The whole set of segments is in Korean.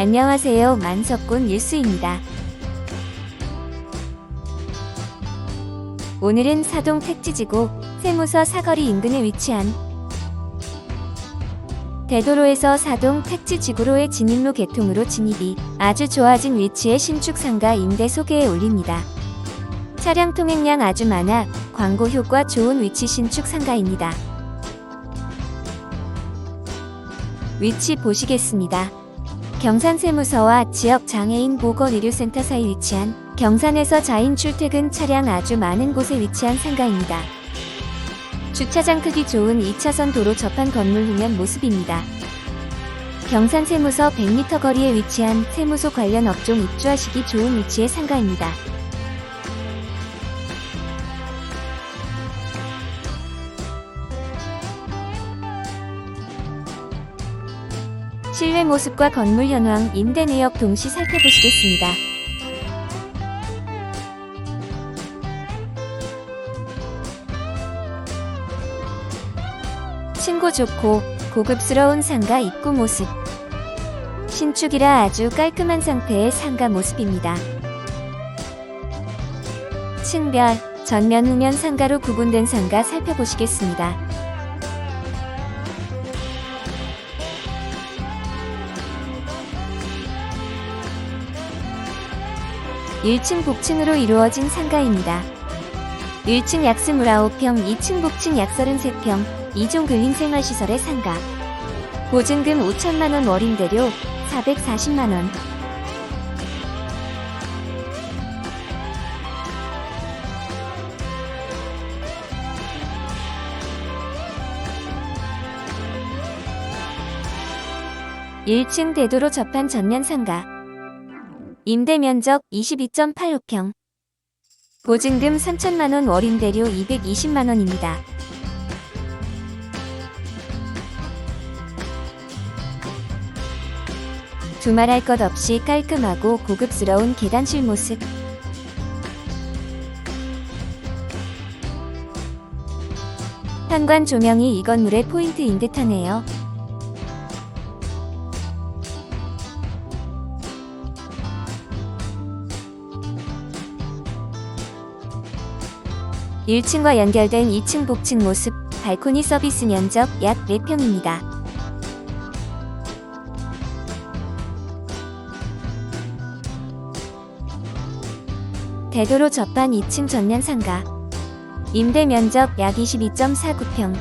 안녕하세요. 만석군 뉴스입니다. 오늘은 사동 택지지구 세무서 사거리 인근에 위치한 대도로에서 사동 택지지구로의 진입로 개통으로 진입이 아주 좋아진 위치의 신축 상가 임대 소개에 올립니다. 차량 통행량 아주 많아 광고 효과 좋은 위치 신축 상가입니다. 위치 보시겠습니다. 경산세무서와 지역 장애인 보건의료센터 사이 위치한 경산에서 자인 출퇴근 차량 아주 많은 곳에 위치한 상가입니다. 주차장 크기 좋은 2차선 도로 접한 건물 후면 모습입니다. 경산세무서 100m 거리에 위치한 세무소 관련 업종 입주하시기 좋은 위치의 상가입니다. 실외 모습과 건물 현황, 임대 내역 동시 살펴보시겠습니다. 층고 좋고 고급스러운 상가 입구 모습. 신축이라 아주 깔끔한 상태의 상가 모습입니다. 층별, 전면 후면 상가로 구분된 상가 살펴보시겠습니다. 1층 복층으로 이루어진 상가입니다. 1층 약 29평, 2층 복층 약 33평, 2종 근린생활시설의 상가. 보증금 5천만원 월임대료 440만원. 일층 대도로 접한 전면 상가. 임대 면적 22.85평. 보증금 3천만원 월임대료 220만원입니다. 두말할 것 없이 깔끔하고 고급스러운 계단실 모습. 현관 조명이 이 건물의 포인트인 듯하네요. 일층과 연결된 2층 복층 모습, 발코니 서비스 면적 약 4평입니다. 대도로 접한 2층 전면 상가. 임대 면적 약 22.49평.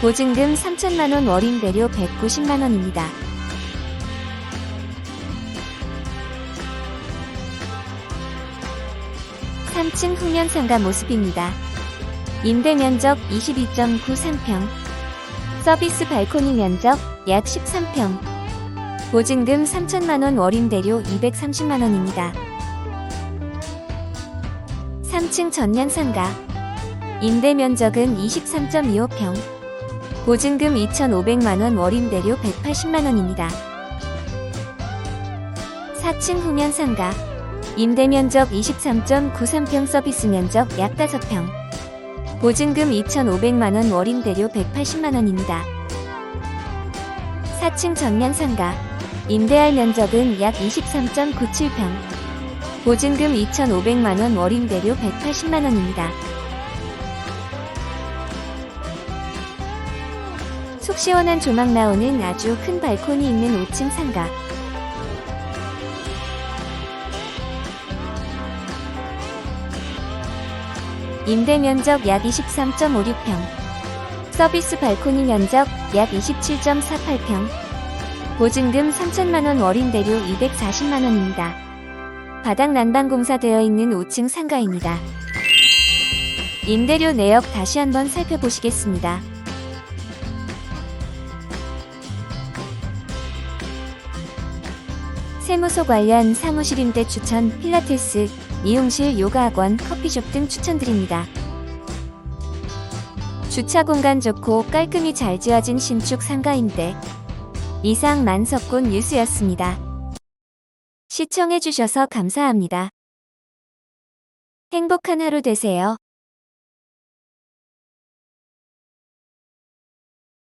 보증금 3천만원 월임대료 190만원입니다. 삼층 후면 상가 모습입니다. 임대 면적 22.93평. 서비스 발코니 면적 약 13평. 보증금 3천만원 월임대료 230만원입니다. 3층 전면 상가. 임대 면적은 23.25평. 보증금 2,500만원 월임대료 180만원입니다. 4층 후면 상가. 임대 면적 23.93평 서비스 면적 약 5평. 보증금 2,500만원 월임대료 180만원입니다. 4층 전면 상가. 임대할 면적은 약 23.97평. 보증금 2,500만원 월임대료 180만원입니다. 속 시원한 조망 나오는 아주 큰 발코니 있는 5층 상가. 임대 면적 약 23.56평. 서비스 발코니 면적 약 27.48평. 보증금 3천만원 월임대료 240만원입니다. 바닥 난방 공사되어 있는 5층 상가입니다. 임대료 내역 다시 한번 살펴보시겠습니다. 세무서 관련 사무실 임대 추천, 필라테스, 미용실, 요가학원, 커피숍 등 추천드립니다. 주차 공간 좋고 깔끔히 잘 지어진 신축 상가 임대. 이상 만석군 뉴스였습니다. 시청해주셔서 감사합니다. 행복한 하루 되세요.